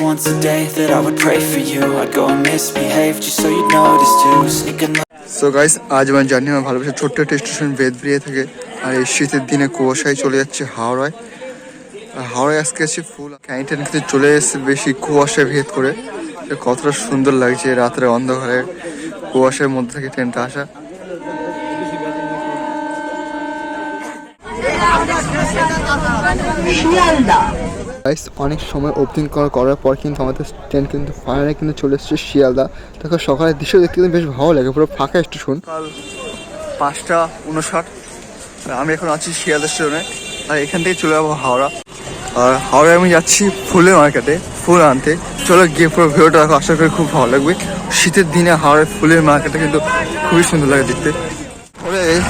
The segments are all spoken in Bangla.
once a day that I would pray for you. I'd go and misbehave just so you'd notice too. Sneaking so guys আজ আমার জার্নি আমার ভালোবাসা ছোট্ট একটা স্টেশন বেদব্রিয়ে থেকে আর এই শীতের দিনে কুয়াশায় চলে যাচ্ছে হাওড়ায়। আর হাওড়ায় আজকে আছে ফুল ক্যানিটেন কিন্তু চলে এসেছে বেশি কুয়াশায় ভেদ করে। কতটা সুন্দর লাগছে রাত্রে অন্ধকারে কুয়াশার মধ্যে থেকে ট্রেনটা আসা। গাইস অনেক সময় ওপেনিং করার পর কিন্তু আমাদের ট্রেন কিন্তু ফাইনালি কিন্তু চলে এসেছে শিয়ালদা। দেখো, সকালের দৃশ্য দেখতে কিন্তু বেশ ভালো লাগে। পুরো ফাঁকা স্টেশন পাঁচটা উনষাট। আমি এখন আছি শিয়ালদা স্টেশনে আর এখান থেকে চলে যাব হাওড়া। আর হাওড়ায় আমি যাচ্ছি ফুলের মার্কেটে ফুল আনতে। চলো গিয়ে পুরো ভিডিওটা দেখো, আশা করি খুব ভালো লাগবে। শীতের দিনে হাওড়ায় ফুলের মার্কেটে কিন্তু খুবই সুন্দর লাগে দেখতে।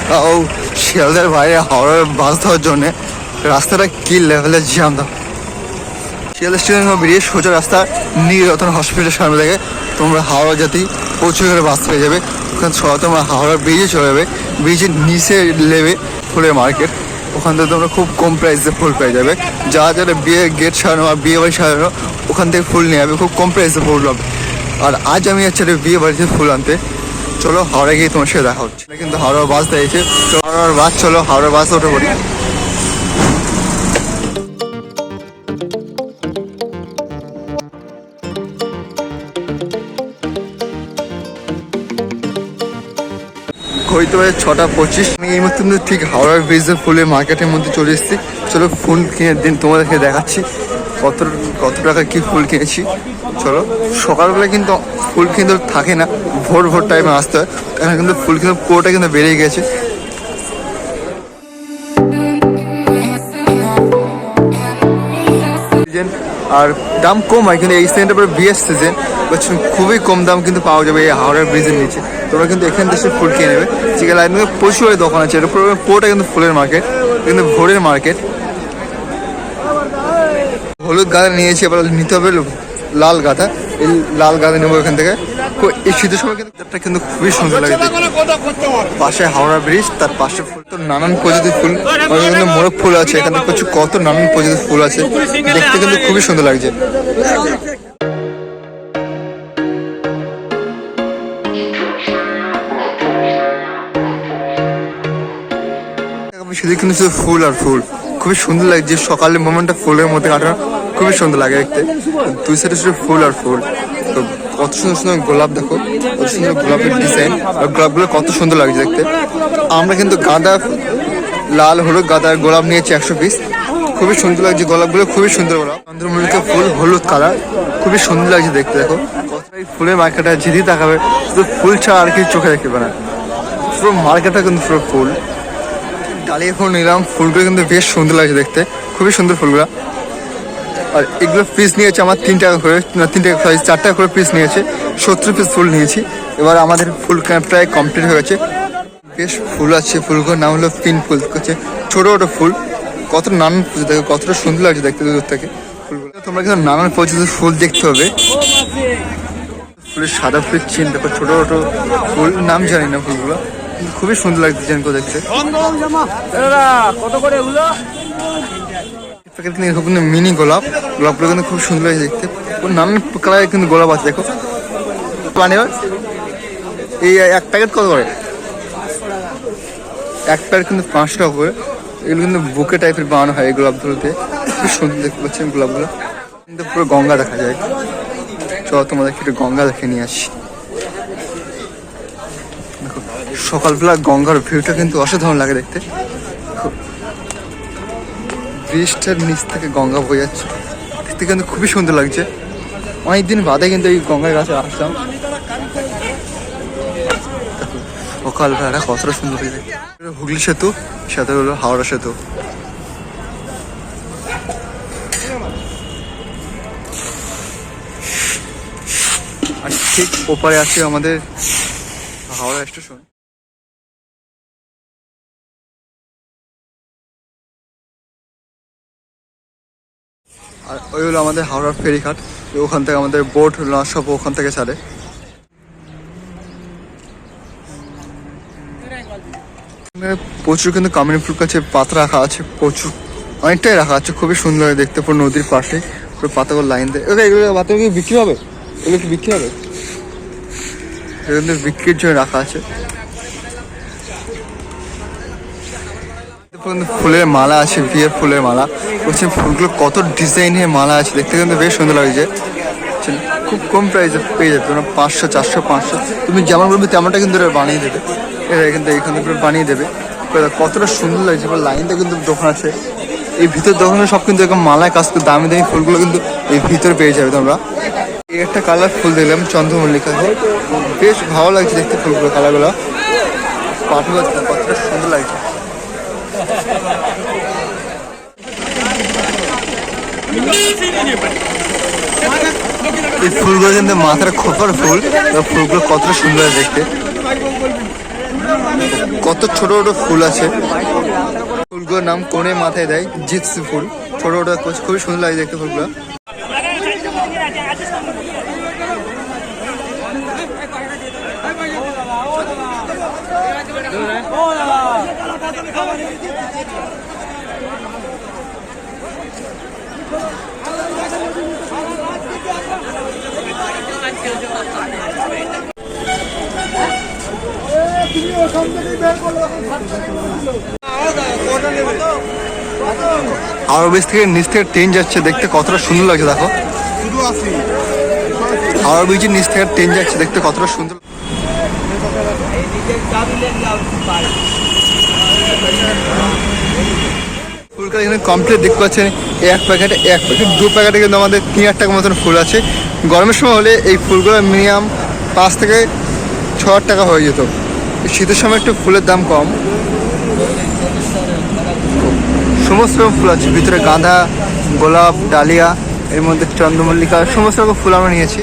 তাও শিয়ালদার বাইরে হাওড়ার বাস ধরার জন্যে রাস্তাটা কি লেভেলের জ্যাম দাও। শিয়ালদা স্টেশন বেরিয়ে সোজা রাস্তা নীলরতন হসপিটালের সামনে থেকে তোমরা হাওড়া জাতি পৌঁছে করে বাস পেয়ে যাবে। ওখানে সবাই তোমরা হাওড়া ব্রিজে চলে যাবে। ব্রিজের নিচে লেবে ফুলের মার্কেট ওখান থেকে তোমরা খুব কম প্রাইসে ফুল পেয়ে যাবে। যা যারা বিয়ে গেট সাজানো বা বিয়ে বাড়ি সাজানো, ওখান থেকে ফুল নিয়ে যাবে খুব কম প্রাইসে ফুল পাবে। আর আজ আমি যাচ্ছি বিয়ে বাড়িতে ফুল আনতে। চলো হাওড়া গিয়ে তোমার সাথে দেখা হচ্ছে। কিন্তু হাওড়া বাস চলো হাওড়ার বাস, চলো হাওড়া বাস উঠে পড়ি ঘড়িতে বাজে ছটা পঁচিশ। আমি এই মুহূর্তে কিন্তু ঠিক হাওড়া ব্রিজের ফুলের মার্কেটের মধ্যে চলে এসেছি। চলো ফুল কিনে দিন, তোমাদেরকে দেখাচ্ছি কত কত টাকা কি ফুল কিনেছি। চলো, সকালবেলা কিন্তু ফুল কিন্তু থাকে না, ভোর ভোর টাইমে আসতে হয়। এখানে কিন্তু ফুল কিন্তু পুরোটা কিন্তু বেড়ে গেছে। আর দাম কম হয়, কিন্তু এই সিজনটা পরে বিয়ের সিজন খুবই কম দাম কিন্তু পাওয়া যাবে এই হাওড়ার ব্রিজের নিচে। তোমরা কিন্তু এখান থেকে ফুল কিনে নেবে। চিকেন লাইন প্রচুর দোকান আছে। এর উপরে পুরোটা কিন্তু ফুলের মার্কেট কিন্তু ভোরের মার্কেট হলুদ গাঁদা নিয়েছি, এবার নিতে হবে লাল গাঁদা। এই লাল গাঁদা নেব এখান থেকে। এই শীতের সময় কিন্তু এটা কিন্তু খুবই সুন্দর লাগে পাশে হাওড়া ব্রিজ তার পাশে ফুল তো নানান প্রজাতির ফুল। কিন্তু মোরগ ফুল আছে, এখানে প্রচুর কত নানান প্রজাতির ফুল আছে। দেখতে কিন্তু খুবই সুন্দর লাগছে। শুধু কিন্তু শুধু ফুল আর ফুল। খুবই সুন্দর লাগছে সকালের মোমেন্টটা ফুলের মধ্যে কাটানো, খুবই সুন্দর লাগে দেখতে। দুই সাইডে শুধু ফুল আর ফুল। তো কত সুন্দর সুন্দর গোলাপ দেখো, কত সুন্দর গোলাপের ডিজাইন আর গোলাপগুলো কত সুন্দর লাগছে দেখতে। আমরা কিন্তু গাঁদা লাল, হলুদ, গাঁদা গোলাপ নিয়েছি একশো পিস খুবই সুন্দর লাগছে গোলাপগুলো, খুবই সুন্দর গোলাপ। চন্দ্রমল্লিকা ফুল, হলুদ কালার খুবই সুন্দর লাগছে দেখতে দেখো। এই ফুলের মার্কেটে যেদিকে তাকাবে শুধু ফুল ছাড়া আর কি চোখে পারে না। পুরো মার্কেটটা কিন্তু পুরো ফুল। ডালিয়া ফুল নিলাম। ফুলগুলো কিন্তু বেশ সুন্দর লাগছে দেখতে। খুবই সুন্দর ফুলগুলো। আর এগুলো পিস নিয়েছে আমার তিন টাকা করে তিন টাকা সরি চার টাকা করে পিস নিয়েছে। সত্তর পিস ফুল নিয়েছি। এবার আমাদের ফুল প্রায় কমপ্লিট হয়ে গেছে। বেশ ফুল আছে, ফুলগুলোর নাম হলো পিন ফুল। হচ্ছে ছোটো ছোটো ফুল। কত নানান পুজো দেখো, কতটা সুন্দর লাগছে দেখতে দূর থেকে। ফুলগুলো। তোমরা কিন্তু নানান প্রজাতির ফুল দেখতে হবে ফুলের সাদা ফুলের চেন দেখো, ছোটো ছোটো ফুল। নাম জানি না ফুলগুলো। খুবই সুন্দর লাগছে চেনগুলো দেখতে। কত করে এগুলো? প্যাকেট কিন্তু এরকম মিনি গোলাপ। গোলাপগুলো কিন্তু খুব সুন্দর লাগছে দেখতে। ওর নানান কালারের কিন্তু গোলাপ আছে দেখো। মানে এই এক প্যাকেট কত করে? এক প্যাকেট কিন্তু পাঁচশো টাকা করে। এগুলো কিন্তু বুকে টাইপের বানানো হয় এই গোলাপগুলোতে। খুব সুন্দর দেখতে পাচ্ছেন গোলাপগুলো। কিন্তু পুরো গঙ্গা দেখা যায়। চলো তোমাদেরকে একটু গঙ্গা দেখে নিয়ে আসি। সকালবেলা গঙ্গার ভিউটা কিন্তু অসাধারণ লাগে দেখতে। ব্রিজটার নিচ থেকে গঙ্গা বয়ে যাচ্ছে। দেখতে কিন্তু খুবই সুন্দর লাগছে। অনেকদিন বাদে কিন্তু এই গঙ্গার কাছে আসলাম। দেখো, সকালবেলা কতটা সুন্দর হুগলি সেতু সাথে হলো হাওড়া সেতু। আর ঠিক ওপারে আছে আমাদের হাওড়া স্টেশন। আর ওই হলো আমাদের হাওড়ার ফেরিঘাট। ওখান থেকে আমাদের বোট লঞ্চ সব ওখান থেকে ছাড়ে। প্রচুর কিন্তু কামিনী ফুল কাছে পাতা রাখা আছে, প্রচুর। অনেকটাই রাখা আছে, খুবই সুন্দর দেখতে পুরো নদীর পাশে, পুরো পাতাগুলো লাইন দিয়ে। এগুলো পাতাগুলো কি বিক্রি হবে? এগুলো কি বিক্রি হবে? এগুলো বিক্রির জন্য রাখা আছে। কিন্তু ফুলের মালা আছে, বিয়ের ফুলের মালা। বলছি ফুলগুলো কত ডিজাইনের মালা আছে, দেখতে কিন্তু বেশ সুন্দর লাগছে। খুব কম প্রাইসে পেয়ে যাবে তোমরা পাঁচশো, চারশো, পাঁচশো। তুমি যেমন বলবে, তেমনটা কিন্তু বানিয়ে দেবে। এরা কিন্তু এখান থেকে বানিয়ে দেবে। কতটা সুন্দর লাগছে লাইনটা কিন্তু দোকান আছে। এই ভিতর দোকানে সব কিন্তু এরকম মালায় কাজ করে, দামি দামি ফুলগুলো কিন্তু এই ভিতরে পেয়ে যাবে তোমরা। এই একটা কালার ফুল দেখলাম, চন্দ্রমল্লিকা। বেশ ভালো লাগছে দেখতে ফুলগুলো কালারগুলো পাঠক কতটা সুন্দর লাগছে। এই ফুলগুলো কিন্তু মাথার খোপার ফুল ফুলগুলো কতটা সুন্দর দেখতে। কত ছোট ছোট ফুল আছে। ফুলগুলোর নাম কোণে মাথায় দেয় জিপসি ফুল। ছোট ছোট খুবই সুন্দর লাগে দেখতে ফুলগুলো। আরও বেশ থেকে নিচ থেকে ট্রেন যাচ্ছে, দেখতে কতটা সুন্দর লাগছে দেখো। আরও বিচের নিচ থেকে ট্রেন যাচ্ছে, দেখতে কতটা সুন্দর এখানে কমপ্লিট দেখতে পাচ্ছেন এক প্যাকেটে এক প্যাকেট, দু প্যাকেটে কিন্তু আমাদের তিন হাজার টাকার মতন ফুল আছে। গরমের সময় হলে এই ফুলগুলো মিনিমাম পাঁচ থেকে ছ টাকা হয়ে যেত। শীতের সময় একটু ফুলের দাম কম। সমস্ত রকম ফুল আছে। ভিতরে গাঁদা, গোলাপ, ডালিয়া, এর মধ্যে চন্দ্রমল্লিকা, সমস্ত রকম ফুল আমরা নিয়েছি।